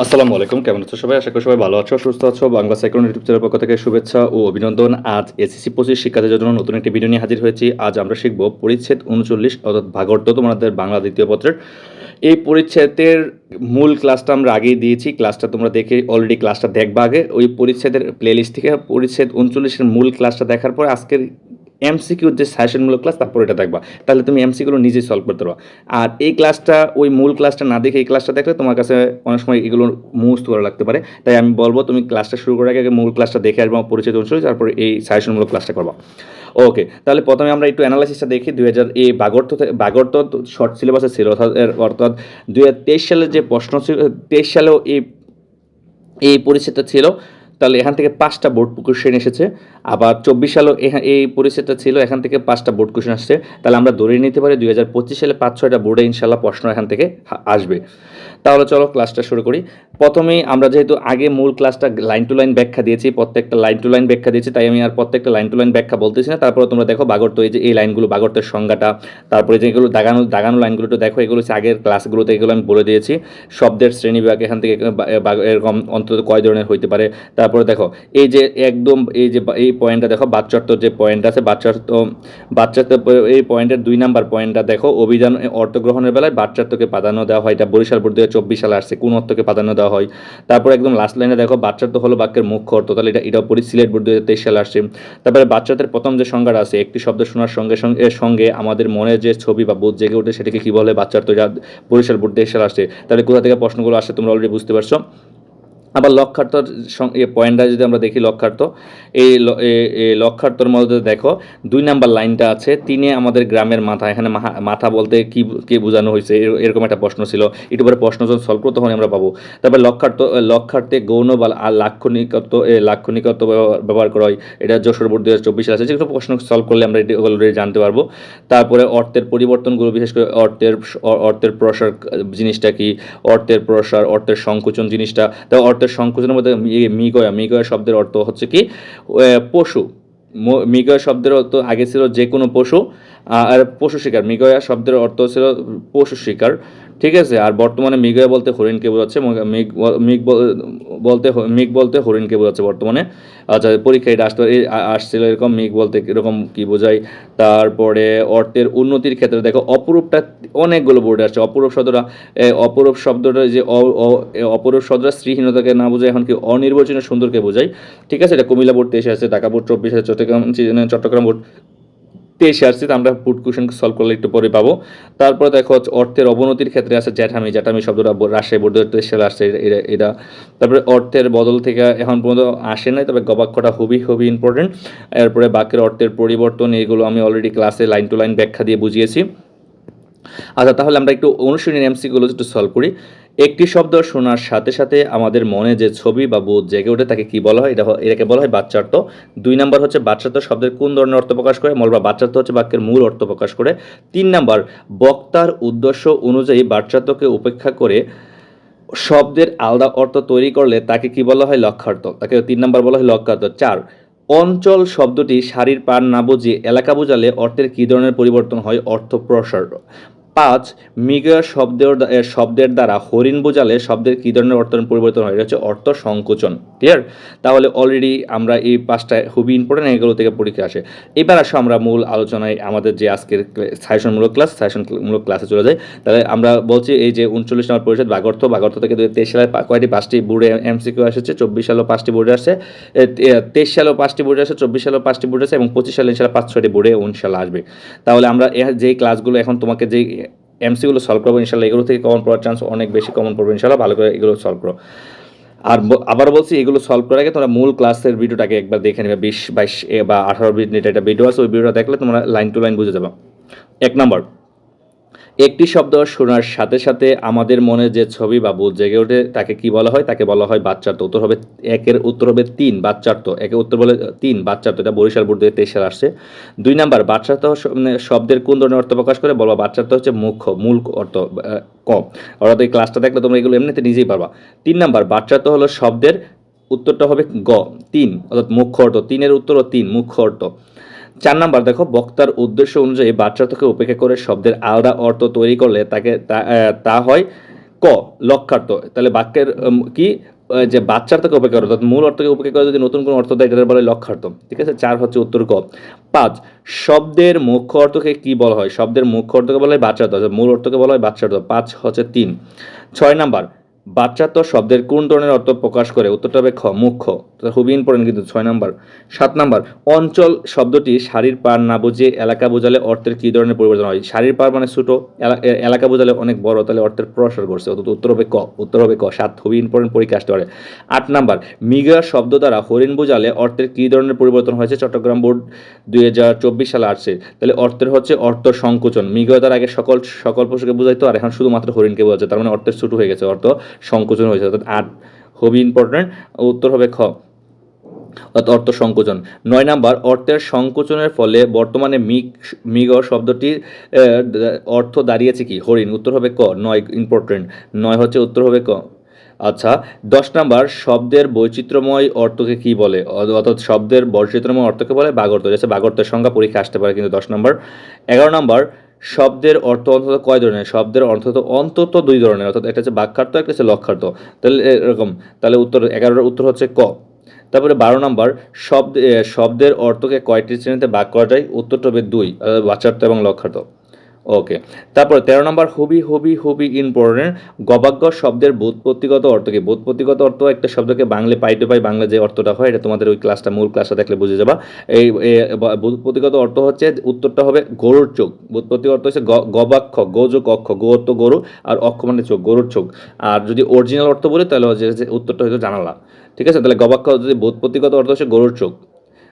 আসসালামু আলাইকুম, কেমন আছো সবাই? আশা করি সবাই ভালো আছো, সুস্থ আছো। বাংলা সাইক্লোন ইউটিউব চ্যানেল পক্ষ থেকে শুভেচ্ছা ও অভিনন্দন। আজ এসএসসি পঁচিশ শিক্ষার্থীদের জন্য নতুন একটি ভিডিও নিয়ে হাজির হয়েছি। আজ আমরা শিখব পরিচ্ছেদ উনচল্লিশ, অর্থাৎ ভাগর্ত তোমাদের বাংলা দ্বিতীয় পত্রের। এই পরিচ্ছেদের মূল ক্লাসটা আমরা আগেই দিয়েছি। ক্লাসটা তোমরা দেখে অলরেডি ক্লাসটা দেখবা আগে। ওই পরিচ্ছেদের প্লেলিস্ট থেকে পরিচ্ছেদ উনচল্লিশের মূল ক্লাসটা দেখার পর আজকের এমসিকিউর যে সাজেশনমূলক ক্লাস তারপর এটা দেখবা। তাহলে তুমি এমসিকিউগুলো নিজেই সলভ করতে পারো আর এই ক্লাসটা ওই মূল ক্লাসটা না দেখে এই ক্লাসটা দেখলে তোমার কাছে অনেক সময় এগুলো মুখস্থ করা লাগতে পারে। তাই আমি বলব, তুমি ক্লাসটা শুরু করার আগে মূল ক্লাসটা দেখে আসবে, পরিচিত অনুসারে, তারপর এই সাজেশনমূলক ক্লাসটা করবা। ওকে তাহলে প্রথমে আমরা একটু অ্যানালাইসিসটা দেখি। দুই হাজার এই বাগর্ত বাগর্ত শর্ট সিলেবাসে ছিল, অর্থাৎ দুই হাজার তেইশ সালের যে প্রশ্ন ছিল, তেইশ সালেও এই এই পরিচ্ছেদটা ছিল। তাহলে এখান থেকে পাঁচটা বোর্ড কোশ্চেন এসেছে। আবার চব্বিশ সালেও এই পরিস্থিতিটা ছিল, এখান থেকে পাঁচটা বোর্ড কোশ্চেন আসছে। তাহলে আমরা ধরে নিতে পারি, দুই হাজার পঁচিশ সালে পাঁচ ছয়টা বোর্ডে ইনশাল্লাহ প্রশ্ন এখান থেকে আসবে। তাহলে চলো ক্লাসটা শুরু করি। প্রথমেই আমরা যেহেতু আগে মূল ক্লাসটা লাইন টু লাইন ব্যাখ্যা দিয়েছি, প্রত্যেকটা লাইন টু লাইন ব্যাখ্যা দিয়েছি, তাই আমি আর প্রত্যেকটা লাইন টু লাইন ব্যাখ্যা বলতেছি না। তারপরে তোমরা দেখো বাগর্ত, এই যে এই লাইনগুলো বাগর্তের সংজ্ঞাটা, তারপরে যেগুলো দাগানো দাগানো লাইনগুলো তো দেখো, এগুলো হচ্ছে আগের ক্লাসগুলোতে এগুলো আমি বলে দিয়েছি। শব্দের শ্রেণি বিভাগ, এখান থেকে এরকম অন্তত কয় ধরনের হইতে পারে। তারপরে দেখো, এই যে একদম এই যে এই পয়েন্টটা দেখো বাচ্চার্থ যে পয়েন্ট আছে বাচ্চার্থ প- এই পয়েন্টের দুই নাম্বার পয়েন্টটা দেখো অভিযান অর্থ গ্রহণের বেলায় বাচ্চার্থকে প্রাধান্য দেওয়া হয়। এটা বরিশাল বোর্ড চব্বিশ সালে আসছে, কোন অর্থকে প্রাধান্য দেওয়া হয়? তারপর একদম লাস্ট লাইনে দেখো, বাচ্চার তো হলো বাক্যের মুখ্য অর্থ, তাহলে এটা এটাও পড়ি সিলেট বোর্ড তেইশ সালে আসছে। তারপরে বাচ্চাদের প্রথম যে সংজ্ঞাটা আছে, একটি শব্দ শোনার সঙ্গে সঙ্গে সঙ্গে আমাদের মনে যে ছবি বা বোধ জেগে ওঠে, সেটাকে কী বলে? বাচ্চার তো যা বরিশাল বোর্ড দেশ সালে আসছে। তাহলে কোথা থেকে প্রশ্নগুলো আসে তোমরা অলরেডি বুঝতে পারছ? আবার লক্ষার্থর পয়েন্টটা যদি আমরা দেখি লক্ষার্থ এই লক্ষার্থর মধ্যে দেখো, দুই নাম্বার লাইনটা আছে, তিনে আমাদের গ্রামের মাথা, এখানে মাথা বলতে কি কি বোঝানো হয়েছে, এর- এরকম একটা প্রশ্ন ছিল, একটু পরে প্রশ্ন যখন সলভ করতে আমরা পাবো। তারপরে লক্ষার্থ লক্ষার্থে গৌণ বা লাক্ষণিকত্ব লাক্ষণিকত্ব ব্যবহার- করা হয়। এটা যশোর বোর্ড দু হাজার চব্বিশ আছে, যেগুলো প্রশ্ন সলভ করলে আমরা এটি অলরেডি জানতে পারব। তারপরে অর্থের পরিবর্তনগুলো বিশেষ করে অর্থের অর্থের প্রসার জিনিসটা কি? অর্থের প্রসার, অর্থের সংকোচন জিনিসটা তো অর্থের সংকোচনের মধ্যে মি- মিগয়া মিগয়া শব্দের অর্থ হচ্ছে কি? পশু। মিগয়া শব্দের অর্থ আগে ছিল যে কোনো পশু আর পশু শিকার। মিগয়া শব্দের অর্থ ছিল পশু শিকার। ঠিক আছে, আর বর্তমানে মিগয়া বলতে হরিণকে বোঝাচ্ছে, মগ- মিগ মিগ বলতে মিগ বলতে হরিণকে বোঝাচ্ছে বর্তমানে। আচ্ছা পরীক্ষায় এটা আসতে আসছিল এরকম, মিগ বলতে এরকম কি বোঝায়। তারপরে অর্থের উন্নতির ক্ষেত্রে দেখো, অপরূপটা অনেকগুলো বোর্ডে আসছে। অপরূপ শব্দটা অপরূপ শব্দটা যে অপরূপ শব্দটা স্ত্রীহীনতাকে না বোঝায়, এখন কি অনির্বাচনীয় সুন্দরকে বোঝায়। ঠিক আছে, এটা কুমিল্লা বোর্ড তেইশে আছে ঢাকা বোর্ড চব্বিশ চট্টগ্রাম চট্টগ্রাম বোর্ড তেইশে আসছে আমরা ফুড কুশন সলভ করলে একটু পরে পাবো। তারপর দেখো অর্থের অবনতির ক্ষেত্রে আছে জ্যাঠামি জ্যাঠামি শব্দটা রাজশাহী বোর্ড তেইশ আসছে এটা- তারপরে অর্থের বদল থেকে এখন পর্যন্ত আসে নাই, তবে গবাক্ষটা খুবই খুবই ইম্পর্টেন্ট এরপরে বাক্যের অর্থের পরিবর্তন, এগুলো আমি অলরেডি ক্লাসে লাইন টু লাইন ব্যাখ্যা দিয়ে বুঝিয়েছি। আচ্ছা তাহলে আমরা একটু অনুশীলনী এমসিগুলো একটু সলভ করি। একটি শব্দ শোনার সাথে সাথে আমাদের মনে যে ছবি বা বোধ জেগে ওঠে তাকে কি বলা হয়? এটা এটাকে বলা হয় বাচ্চার্থ দুই নাম্বার হচ্ছে বাচ্চার্থ শব্দের কোন ধরনের অর্থ প্রকাশ করে? মল বা বাচ্চার্থ হচ্ছে বাক্যের মূল অর্থ প্রকাশ করে। তিন নাম্বার, বক্তার উদ্দেশ্য অনুযায়ী বাচ্চার্থকে উপেক্ষা করে শব্দের আলাদা অর্থ তৈরি করলে তাকে কি বলা হয়? লক্ষার্থ তাকে তিন নাম্বার বলা হয় লক্ষার্থ চার, অঞ্চল শব্দটি শাড়ির পার না বুঝিয়ে এলাকা বোঝালে অর্থের কী ধরনের পরিবর্তন হয়? অর্থ প্রসার পাঁচ, মিগয় শব্দের শব্দের দ্বারা হরিণ বোঝালে শব্দের কী ধরনের অর্থ পরিবর্তন হয়? এটা হচ্ছে অর্থ সংকোচন। ক্লিয়ার তাহলে অলরেডি আমরা এই পাঁচটা খুবই ইম্পর্টেন্ট এগুলো থেকে পরীক্ষা আসে। এবার আসো আমরা মূল আলোচনায় আমাদের যে আজকের সাজেশনমূলক ক্লাস সাজেশনমূলক ক্লাসে চলে যাই। তাহলে আমরা বলছি এই যে উনচল্লিশ নম্বর পরিষদ বাগর্থ বাগর্থ থেকে দু তেইশ সালে কয়টি পাঁচটি বোর্ডে এমসিকিউ এসেছে? চব্বিশ সালেও পাঁচটি বোর্ডে আসছে। তেইশ সালেও পাঁচটি বোর্ডে আসছে, চব্বিশ সালেও পাঁচটি বোর্ডে আছে এবং পঁচিশ সালে ইনশাল্লাহ পাঁচ, ছয়টি বোর্ডে ইনশাল্লাহ আসবে। তাহলে আমরা যেই ক্লাসগুলো এখন তোমাকে যেই এমসিগুলো সলভ করব, ইনশাল্লাহ। এগুলো থেকে কমন পড়ার চান্স অনেক বেশি কমন পড়বে, ইনশাল্লাহ। ভালো করে এগুলো সলভ করো। আর আবার বলছি, এগুলো সলভ করার আগে তোমরা মূল ক্লাসের ভিডিওটাকে একবার দেখে নেবে। বিশ, বাইশ বা আঠারো মিনিট একটা ভিডিও আছে, ওই ভিডিওটা দেখলে তোমরা লাইন টু লাইন বুঝে যাবে। এক নম্বর একটি শব্দ শোনার সাথে সাথে আমাদের মনে যে ছবি বা বোধ জেগে ওঠে, তাকে কি বলা হয়? তাকে বলা হয় বাচ্চার্থ উত্তর হবে একের উত্তর হবে তিন বাচ্চার্থ একে উত্তর বলে তিন, বাচ্চার তো, এটা বরিশাল বোর্ড থেকে সালে আসছে। দুই নাম্বার বাচ্চার্থ শ- মানে শব্দের কোন ধরনের অর্থ প্রকাশ করে? বলবা তো হচ্ছে মুখ্য, মূল অর্থ কম অর্থাৎ এই ক্লাসটা দেখলে তোমরা এগুলো এমনিতে নিজেই পারবা। তিন নাম্বার বাচ্চার্থ হলো শব্দের উত্তরটা হবে গ, তিন, অর্থাৎ মুখ্য অর্থ। তিনের উত্তর ও তিন, মুখ্য অর্থ। চার নাম্বার, দেখো, বক্তার উদ্দেশ্য অনুযায়ী বাচ্চার্থকে উপেক্ষা করে শব্দের আলাদা অর্থ তৈরি করলে তাকে তা- হয় ক লক্ষার্থ তাহলে বাক্যের কি? যে বাচ্চার বাচ্চার্থকে উপেক্ষা করে, অর্থাৎ মূল অর্থকে উপেক্ষা করে যদি নতুন কোনো অর্থ দেয় এটা বলে লক্ষার্থ ঠিক আছে? চার হচ্ছে উত্তর ক। পাঁচ, শব্দের মুখ্য অর্থকে কি বলা হয়? শব্দের মুখ্য অর্থকে বলা হয় বাচ্চার্থ মূল অর্থকে বলা হয় বাচ্চার্থ। পাঁচ হচ্ছে তিন। ছয় নাম্বার বাচ্চাত্ব শব্দের কোন ধরনের অর্থ প্রকাশ করে? উত্তরটা হবে খ, মুখ্য। খুবই ইম্পর্টেন্ট কিন্তু ছয় নাম্বার। সাত নাম্বার, অঞ্চল শব্দটি শাড়ির পার না বুঝে এলাকা বোঝালে অর্থের কী ধরনের পরিবর্তন হয়? শাড়ির পার মানে ছোটো, এলা- এলাকা বোঝালে অনেক বড়, তাহলে অর্থের প্রসার করছে অর্থাৎ উত্তর হবে ক, উত্তর হবে ক। সাত খুবই ইম্পর্টেন্ট পরীক্ষা আসতে পারে। আট নাম্বার, মিগা শব্দ দ্বারা হরিণ বোঝালে অর্থের কী ধরনের পরিবর্তন হয়েছে? চট্টগ্রাম বোর্ড দুই হাজার চব্বিশ সালে আসছে। তাহলে অর্থের হচ্ছে অর্থ সংকোচন। মিগা দ্বারা আগে সকল সকল পশুকে বোঝাইতো, আর এখন শুধুমাত্র হরিণকে বোঝাচ্ছে। তার মানে অর্থের ছোটো হয়ে গেছে অর্থ। সংকোচন হয়েছে। অর্থাৎ আট খুবই ইম্পর্টেন্ট উত্তর হবে খ। অর্থ সংকোচন। নয় নাম্বার, অর্থের সংকোচনের ফলে বর্তমানে মিগ মিগ শব্দটির অর্থ দাঁড়িয়েছে কি? হরিণ, উত্তর হবে ক। নয় ইম্পর্টেন্ট নয় হচ্ছে উত্তর হবে ক। আচ্ছা দশ নাম্বার, শব্দের বৈচিত্র্যময় অর্থকে কি বলে? অর্থাৎ শব্দের বৈচিত্র্যময় অর্থকে বলে বাগর্ত। যাচ্ছে বাগর্তের সংখ্যা পরীক্ষা আসতে পারে কিন্তু দশ নম্বর। এগারো নাম্বার শব্দের অর্থ অন্তত কয় ধরনের? শব্দের অর্থ তো অন্তত দুই ধরনের, অর্থাৎ একটা হচ্ছে বাক্যার্থ, একটা হচ্ছে লক্ষার্থ তাহলে এরকম, তাহলে উত্তর, এগারোটার উত্তর হচ্ছে ক। তারপরে বারো নম্বর, শব্দ শব্দের অর্থকে কয়টি শ্রেণীতে বাক করা যায়? উত্তরটা হবে দুই বাচ্চার্থ এবং লক্ষার্থ ওকে তারপর তেরো নম্বর, হুবি হুবি হুবি ইম্পর্টেন্ট গবাগ্য শব্দের বোধপত্তিগত অর্থ কি? বোধপত্তিগত অর্থ একটা শব্দকে বাংলা পাই টু পাই বাংলা যে অর্থটা হয়, এটা তোমাদের ওই ক্লাসটা মূল ক্লাসটা দেখলে বুঝে যাবা। এই বোধপত্তিগত অর্থ হচ্ছে উত্তরটা হবে গরুর চোখ। বোধপত্তিগত অর্থ হচ্ছে গবাক্ষ গোযোগ অক্ষ গো অর্থ গরু, আর অক্ষ মানে চোখ, গরুর চোখ। আর যদি অরিজিনাল অর্থ বলি, তাহলে হচ্ছে উত্তরটা হয়তো জানালা। ঠিক আছে? তাহলে গবাক্ষ যদি বোধপত্তিগত অর্থ হচ্ছে গরুর চোখ।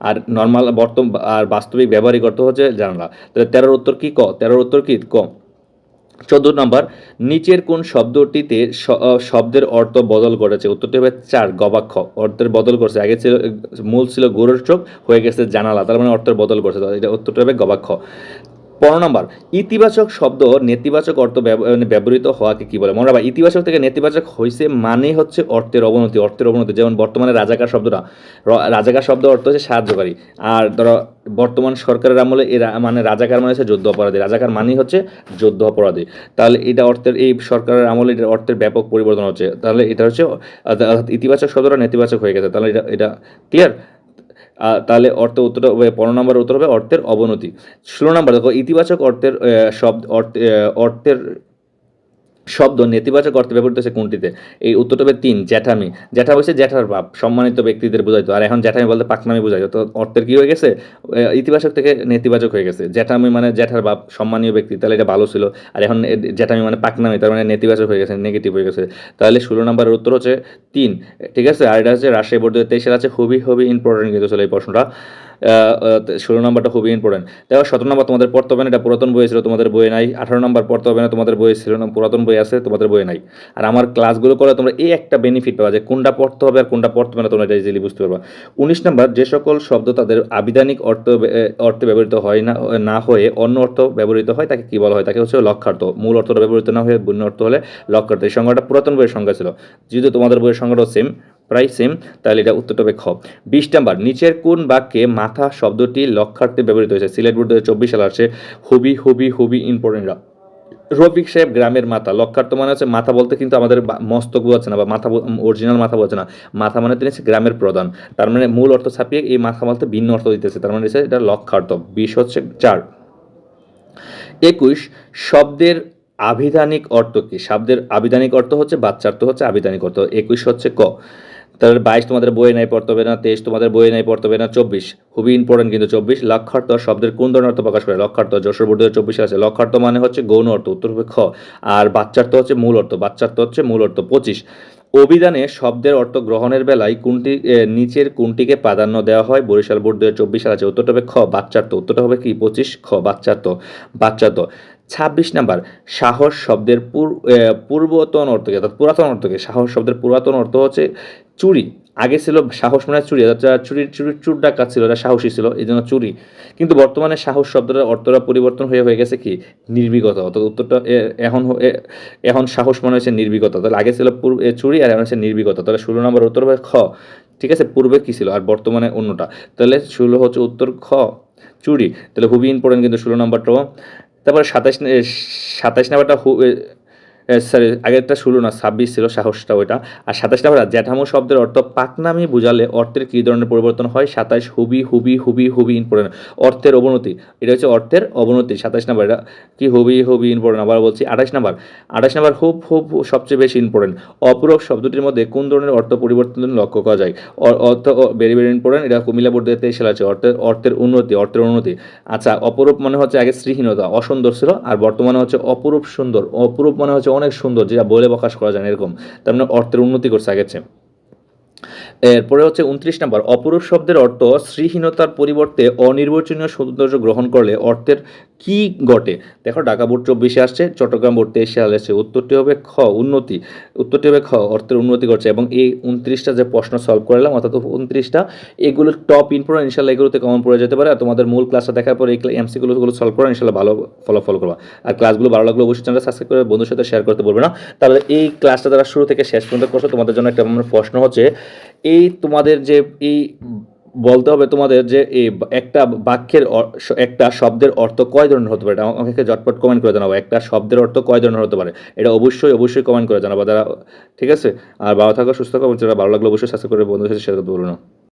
আর নর্মাল বর্তমান আর বাস্তবিক ব্যবহারিক অর্থ হচ্ছে জানালা। তাহলে তেরোর উত্তর কী ক? তেরোর উত্তর কী? ক। চোদ্দ নম্বর, নিচের কোন শব্দটিতে শব্দের অর্থ বদল করেছে উত্তরটি হবে চার গবাক্ষ অর্থের বদল করছে আগে ছিল, মূল ছিল চোখ, হয়ে গেছে জানালা। তার মানে অর্থের বদল করছে এটা উত্তরটি হবে গবাক্ষ পনেরো নম্বর, ইতিবাচক শব্দ নেতিবাচক অর্থ মানে ব্যবহৃত হওয়াকে কি বলে? মনে রাখবা, ইতিবাচক থেকে নেতিবাচক হয়েছে মানে হচ্ছে অর্থের অবনতি অর্থের অবনতি, যেমন বর্তমানে রাজাকার শব্দটা। রাজাকার শব্দ অর্থ হচ্ছে সাহায্যকারী। আর ধরো, বর্তমান সরকারের আমলে এরা মানে রাজাকার মানে হচ্ছে যুদ্ধ অপরাধী। রাজাকার মানেই হচ্ছে যুদ্ধ অপরাধী। তাহলে এটা অর্থের, এই সরকারের আমলে এটা অর্থের ব্যাপক পরিবর্তন হচ্ছে। তাহলে এটা হচ্ছে ইতিবাচক শব্দটা নেতিবাচক হয়ে গেছে। তাহলে এটা এটা ক্লিয়ার তাহলে অর্থ উত্তর পনেরো নম্বর উত্তর হবে অর্থের অবনতি। ষোলো নম্বর, দেখো, ইতিবাচক অর্থের শব্দ, অর্থ- অর্থের শব্দ নেতিবাচক অর্থে ব্যবহৃত হচ্ছে কোনটিতে? এই উত্তরটা হবে তিন, জ্যাঠামি। জ্যাঠা হচ্ছে জ্যাঠার বাপ, সম্মানিত ব্যক্তিদের বোঝাইতো। আর এখন জ্যাঠামি বলতে পাকনামি বোঝাইতো। তো অর্থের কী হয়ে গেছে? ইতিবাচক থেকে নেতিবাচক হয়ে গেছে। জ্যাঠামি মানে জ্যাঠার বাপ, সম্মানীয় ব্যক্তি, তাহলে এটা ভালো ছিল। আর এখন জ্যাঠামি মানে পাকনামি, তার মানে নেতিবাচক হয়ে গেছে নেগেটিভ হয়ে গেছে। তাহলে ষোলো নম্বরের উত্তর হচ্ছে তিন। ঠিক আছে? আর এটা হচ্ছে রাজশাহী বোর্ড তেইশের আছে খুবই খুবই ইম্পর্টেন্ট কিন্তু ছিল এই প্রশ্নটা। ষোলো নম্বরটা খুবই ইম্পর্টেন্ট তারপর সতেরো নম্বর, তোমাদের পড়তে হবে না, এটা পুরাতন বই ছিল, তোমাদের বই নাই। আঠারো নম্বর পড়তে হবে না, তোমাদের বই ছিল না, পুরাতন বই আছে, তোমাদের বই নাই। আর আমার ক্লাসগুলো করে তোমরা এই একটা বেনিফিট পাবা যে কোনটা পড়তে হবে আর কোনটা পড়তে হবে না, তোমরা এটা ইজিলি বুঝতে পারবা। উনিশ নম্বর, যে সকল শব্দ তাদের আবিধানিক অর্থ অর্থে ব্যবহৃত হয় না না হয়ে অন্য অর্থ ব্যবহৃত হয়, তাকে কী বলা হয়? তাকে হচ্ছে লক্ষার্থ মূল অর্থটা ব্যবহৃত না হয়ে, ভিন্ন অর্থ হলে লক্ষার্থ এই সংজ্ঞাটা পুরাতন বইয়ের সংজ্ঞা ছিল। যেহেতু তোমাদের বইয়ের সংজ্ঞাটাও সেম প্রায় সেম তাহলে এটা উত্তরটা হবে খ। বিশ নাম্বার, নিচের কোন বাক্যে মাথা শব্দটি লক্ষার্থে ব্যবহৃত হয়েছে? সিলেট বোর্ড দু চব্বিশ সালে আসছে হুবি হুবি হুবি ইম্পর্টেন্ট রফিক সাহেব, গ্রামের মাথা। লক্ষার্থ মানে হচ্ছে মাথা বলতে কিন্তু আমাদের মস্তক বোঝাচ্ছে না বা মাথা অরিজিনাল মাথা বলছে না। মাথা মানে তিনি গ্রামের প্রধান। তার মানে মূল অর্থ ছাপিয়ে এই মাথা বলতে ভিন্ন অর্থ দিতেছে। তার মানে এটা লক্ষার্থ। বিশ হচ্ছে চার। একুশ, শব্দের আবিধানিক অর্থ কি? শব্দের আবিধানিক অর্থ হচ্ছে বাচ্চার্থ হচ্ছে আবিধানিক অর্থ। একুশ হচ্ছে ক। তাহলে বাইশ তোমাদের বইয়ে নাই পড়তে হবে না, তেইশ তোমাদের বইয়ে নাই পড়তে হবে না, চব্বিশ। খুবই ইম্পর্টেন্ট কিন্তু চব্বিশ। লক্ষার্থ শব্দের কোন ধরনের অর্থ প্রকাশ করে? লক্ষার্থ, যশোর বোর্ড চব্বিশে আছে। লক্ষার্থ মানে হচ্ছে গৌণ অর্থ, উত্তর খ। আর বাচ্চার্থ হচ্ছে মূল অর্থ, বাচ্চার্থ হচ্ছে মূল অর্থ, পঁচিশ। অভিধানে শব্দের অর্থ গ্রহণের বেলায় কোনটি নিচের কোনটিকে প্রাধান্য দেওয়া হয়? বরিশাল বোর্ড দু হাজার চব্বিশ সাল আছে, উত্তরটা হবে খ, বাচ্চার্থ। উত্তরটা হবে কি? পঁচিশ, খ, বাচ্চার্থ বাচ্চার্থ। ছাব্বিশ নাম্বার, সাহস শব্দের পূর্বতন অর্থকে, অর্থাৎ পুরাতন অর্থ কি সাহস শব্দের পুরাতন অর্থ হচ্ছে চুরি। আগে ছিল সাহস মানে চুরি অর্থাৎ চুরির চুরির চুর ডাকাত ছিল, এটা সাহসী ছিল, এই জন্য চুরি। কিন্তু বর্তমানে সাহস শব্দটার অর্থটা পরিবর্তন হয়ে হয়ে গেছে কি? নির্ভীকতা অর্থাৎ উত্তরটা এখন এখন সাহস মানে হচ্ছে নির্ভীকতা তাহলে আগে ছিল পূর্ব চুরি, আর এখন হচ্ছে নির্ভীকতা তাহলে ষোলো নম্বর উত্তর হবে খ। ঠিক আছে? পূর্বে কী ছিল? আর বর্তমানে অন্যটা। তাহলে ষোলো হচ্ছে উত্তর খ। চুরি। তাহলে খুবই ইম্পর্টেন্ট কিন্তু ষোলো নম্বরটাও তারপরে সাতাশ সাতাশ নাম্বারটা সরি আগেরটা ষোলো না, ছাব্বিশ ছিল, সাহসটা ওইটা। আর সাতাশ নাম্বার জ্যাঠামো শব্দের অর্থ পাকনামি বুঝালে অর্থের কী ধরনের পরিবর্তন হয়? সাতাশ হুবি হুবি হুবি হুবি ইম্পর্টেন্ট অর্থের অবনতি, এটা হচ্ছে অর্থের অবনতি, সাতাশ নাম্বার, এটা কি হুবি হুবি ইম্পর্টেন্ট আবার বলছি আঠাশ নাম্বার। আঠাশ নাম্বার, হুব হুব সবচেয়ে বেশি ইম্পর্টেন্ট অপূরক শব্দটির মধ্যে কোন ধরনের অর্থ পরিবর্তন লক্ষ্য করা যায়? অর্থ ভেরি ভেরি ইম্পর্টেন্ট এটা কুমিল্লা বোর্ড তেইশ সালে আছে, অর্থের অর্থের উন্নতি অর্থের উন্নতি। আচ্ছা অপরূপ মানে হচ্ছে আগে শ্রীহীনতা অসুন্দর ছিল, আর বর্তমানে হচ্ছে অপরূপ সুন্দর, অপরূপ মানে হচ্ছে অনেক সুন্দর, যেটা বলে প্রকাশ করা যায় না, এরকম তার মানে অর্থের উন্নতি করছে আগের। এরপরে হচ্ছে উনত্রিশ নম্বর, অপরূপ শব্দের অর্থ শ্রীহীনতার পরিবর্তে অনির্বচনীয় সৌন্দর্য গ্রহণ করলে অর্থের কি ঘটে? দেখো, ঢাকা বোর্ড চব্বিশে আসছে, চট্টগ্রাম বোর্ড তেইশে আসছে। উত্তরটি হবে খ, উন্নতি। উত্তরটি হবে খ, অর্থের উন্নতি করছে এবং এই উনত্রিশটা যে প্রশ্ন সলভ করলাম, অর্থাৎ উনত্রিশটা, এগুলো টপ ইম্পর্টেন্ট ইনশাল্লাহ এগুলোতে কমন পড়ে যেতে পারে। আর তোমাদের মূল ক্লাসটা দেখার পর এই এমসিগুলো সলভ করা ইনশাল্লাহ ভালো ফলাফল করবা। আর ক্লাসগুলো ভালো লাগলে অবশ্যই চ্যানেল সাবস্ক্রাইব করে বন্ধুর সাথে শেয়ার করতে বলবে না। তাহলে এই ক্লাসটা যারা শুরু থেকে শেষ পর্যন্ত করছ, তোমাদের জন্য একটা প্রশ্ন হচ্ছে, এই তোমাদের যে এই বলতে হবে তোমাদের যে এই একটা বাক্যের একটা শব্দের অর্থ কয় ধরনের হতে পারে? আমাকে জটপট কমেন্ট করে জানাব একটা শব্দের অর্থ কয় ধরনের হতে পারে? এটা অবশ্যই অবশ্যই কমেন্ট করে জানাব তারা ঠিক আছে? আর ভালো থাকো, সুস্থ থাকো যারা ভালো লাগল অবশ্যই সাবস্ক্রাইব করে বন্ধুদের সাথে সেটা বলুন